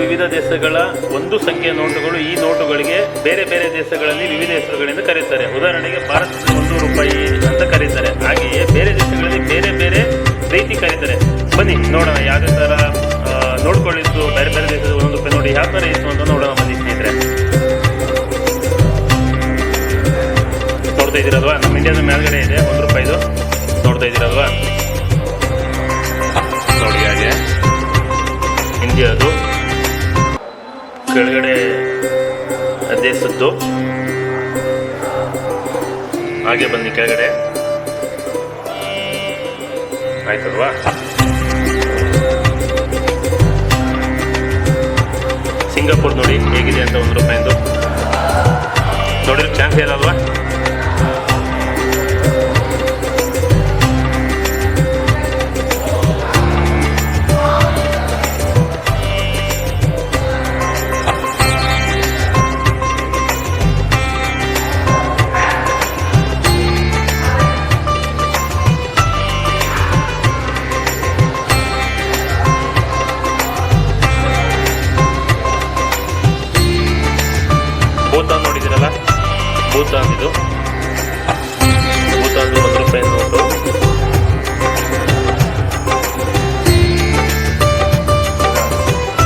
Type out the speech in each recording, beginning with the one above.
ವಿವಿಧ ದೇಶಗಳ ಒಂದು ಸಂಖ್ಯೆಯ ನೋಟುಗಳು ಈ ನೋಟುಗಳಿಗೆ ಬೇರೆ ಬೇರೆ ದೇಶಗಳಲ್ಲಿ ವಿವಿಧ ಹೆಸರುಗಳಿಂದ ಕರೀತಾರೆ. ಉದಾಹರಣೆಗೆ ಭಾರತದ ಒಂದು ರೂಪಾಯಿ ಅಂತ ಕರೀತಾರೆ. ಹಾಗೆಯೇ ಬೇರೆ ದೇಶಗಳಲ್ಲಿ ಬೇರೆ ಬೇರೆ ರೀತಿ ಕರೀತಾರೆ. ಬನ್ನಿ, ನೋಡೋಣ ಯಾವುದೇ ಥರ ನೋಡ್ಕೊಳ್ಳಿತ್ತು ಬೇರೆ ಬೇರೆ ದೇಶದ ಒಂದು ರೂಪಾಯಿ ನೋಡಿ. ಯಾವ ಥರ ಇತ್ತು ಅಂತ ನೋಡೋಣ ಬನ್ನಿ ಸ್ನೇಹಿತರೆ. ನೋಡ್ತಾ ಇದ್ದೀರಲ್ವಾ? ನಮ್ಮ ಇಂಡಿಯಾದ ಮೇಲ್ಗಡೆ ಇದೆ, ಒಂದು ರೂಪಾಯಿದು. ನೋಡ್ತಾ ಇದ್ದೀರಲ್ವಾ? ಇಂಡಿಯಾದು ಕೆಳಗಡೆ ಅದೇ ಸುತ್ತು. ಹಾಗೆ ಬನ್ನಿ ಕೆಳಗಡೆ. ಆಯ್ತಲ್ವಾ? ಸಿಂಗಾಪುರ್ ನೋಡಿ ಹೇಗಿದೆ ಅಂತ ಒಂದು ರೂಪಾಯಿಂದು. ನೋಡಿದ್ರೆ ಚಾನ್ಸ್ ಇರಲ್ವಾ ಭೂತಾನ್ ಇದು ಭೂತಾನ್ ಒಂದು ರೂಪಾಯಿ ನೋಟು.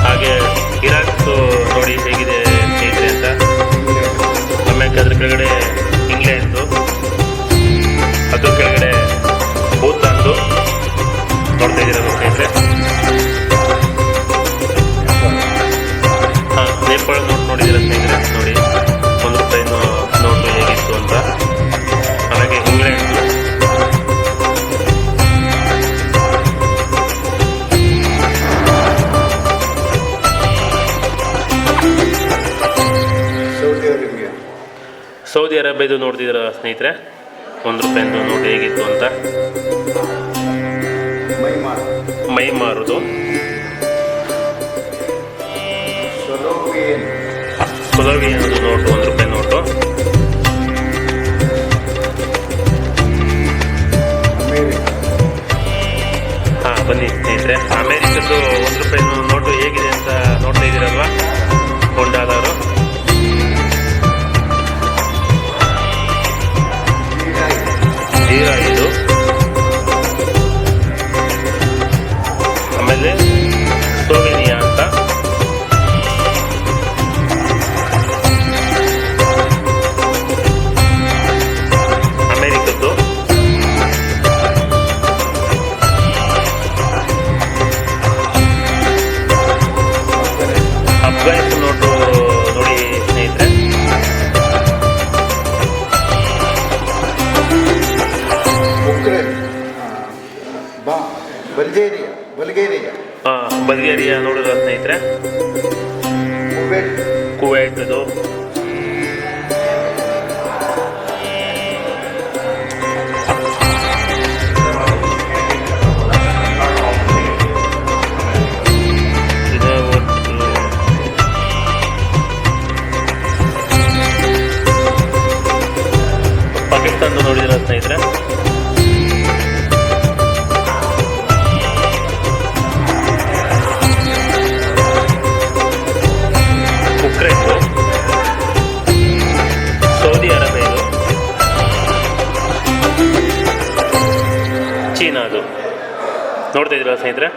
ಹಾಗೆ ಇರಾಕ್ ನೋಡಿ ಹೇಗಿದೆ ಸ್ನೇಹಿತರೆ ಅಂತ. ಆಮೇಲೆ ಅದ್ರ ಕೆಳಗಡೆ ಸೌದಿ ಅರೇಬಿಯಾದು ನೋಡ್ತಿದ್ರ ಸ್ನೇಹಿತರೆ? ಒಂದು ರೂಪಾಯಿಂದು ನೋಡಿ ಹೇಗಿತ್ತು ಅಂತ. ಮೈ ಮಾರುದು ಸೊಲೋವಿಯನ್ ಅನ್ನೋದು ನೋಟು ಒಂದು ರೂಪಾಯಿ ನೋಟು ಬಲ್ಗೇರಿಯಾ ನೋಡಿದ್ರ ಸ್ನೇಹಿತರೆ. ಕುವೆಟ್ ಪಾಕಿಸ್ತಾನ ನೋಡಿದ್ರ ಸ್ನೇಹಿತರೆ? ಚೀನಾದು ನೋಡ್ತಾ ಇದ್ರಲ್ಲ ಸ್ನೇಹಿತರೆ?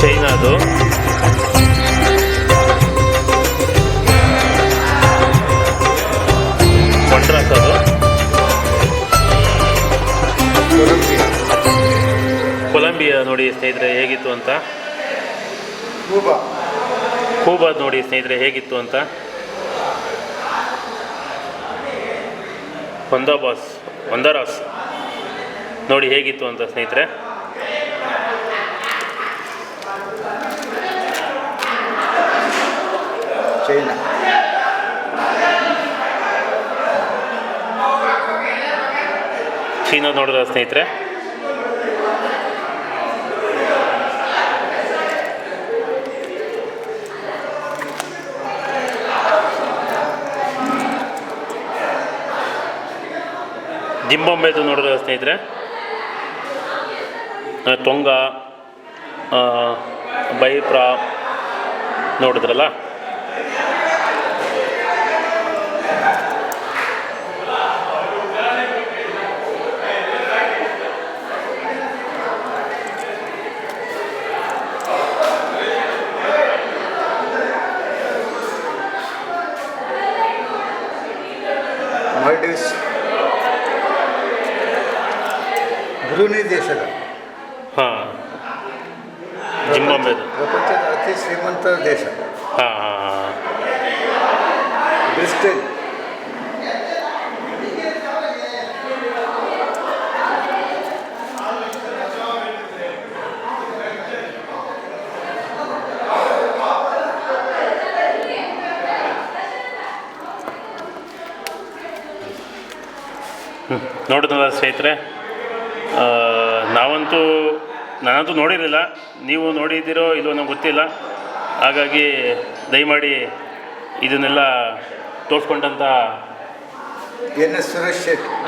ಚೈನಾದು ಅದು. ಕೊಲಂಬಿಯಾ ಕೊಲಂಬಿಯಾ ನೋಡಿ ಸ್ನೇಹಿತರೆ ಹೇಗಿತ್ತು ಅಂತ? ಕ್ಯೂಬಾ ಕೂಬಾದ್ ನೋಡಿ ಸ್ನೇಹಿತರೆ ಹೇಗಿತ್ತು ಅಂತ? ಹೊಂದಾಬಾಸ್ ಹೊಂದರಾಸ್ ನೋಡಿ ಹೇಗಿತ್ತು ಅಂತ ಸ್ನೇಹಿತರೆ. ಚೈನಾ ಚೀನಾ ನೋಡಿದ್ರ ಸ್ನೇಹಿತರೆ? ಜಿಂಬೊಂಬೆದು ನೋಡಿದ್ರೆ ಸ್ನೇಹಿತರೆ ತೊಂಗ ಬೈಪ್ರಾ ನೋಡಿದ್ರಲ್ಲ? ಹಾಂ. ಜಿಂಬಾಂಬೆ ಪ್ರಪಂಚದ ಅತಿ ಶ್ರೀಮಂತ ದೇಶ. ಹಾಂ ಹಾಂ ನೋಡಿದ್ರಲ್ಲ ಸ್ನೇಹಿತರೆ? ನಾವಂತೂ ನಾನಂತೂ ನೋಡಿರಲಿಲ್ಲ. ನೀವು ನೋಡಿದ್ದೀರೋ ಇಲ್ಲೋ ನಮ್ಗೆ ಗೊತ್ತಿಲ್ಲ. ಹಾಗಾಗಿ ದಯಮಾಡಿ ಇದನ್ನೆಲ್ಲ ತೋರಿಸ್ಕೊಂಡಂಥ N S Suresh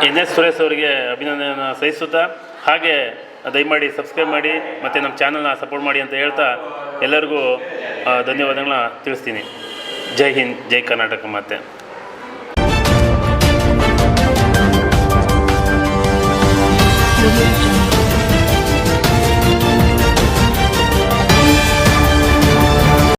N S Suresh ಅವರಿಗೆ ಅಭಿನಂದನೆಯನ್ನು ಸಹಿಸುತ್ತಾ ಹಾಗೆ ದಯಮಾಡಿ ಸಬ್ಸ್ಕ್ರೈಬ್ ಮಾಡಿ ಮತ್ತು ನಮ್ಮ ಚಾನಲ್ನ ಸಪೋರ್ಟ್ ಮಾಡಿ ಅಂತ ಹೇಳ್ತಾ ಎಲ್ಲರಿಗೂ ಧನ್ಯವಾದಗಳನ್ನ ತಿಳಿಸ್ತೀನಿ. ಜೈ ಹಿಂದ್ ಜೈ ಕರ್ನಾಟಕ ಮತ್ತೆ Religion.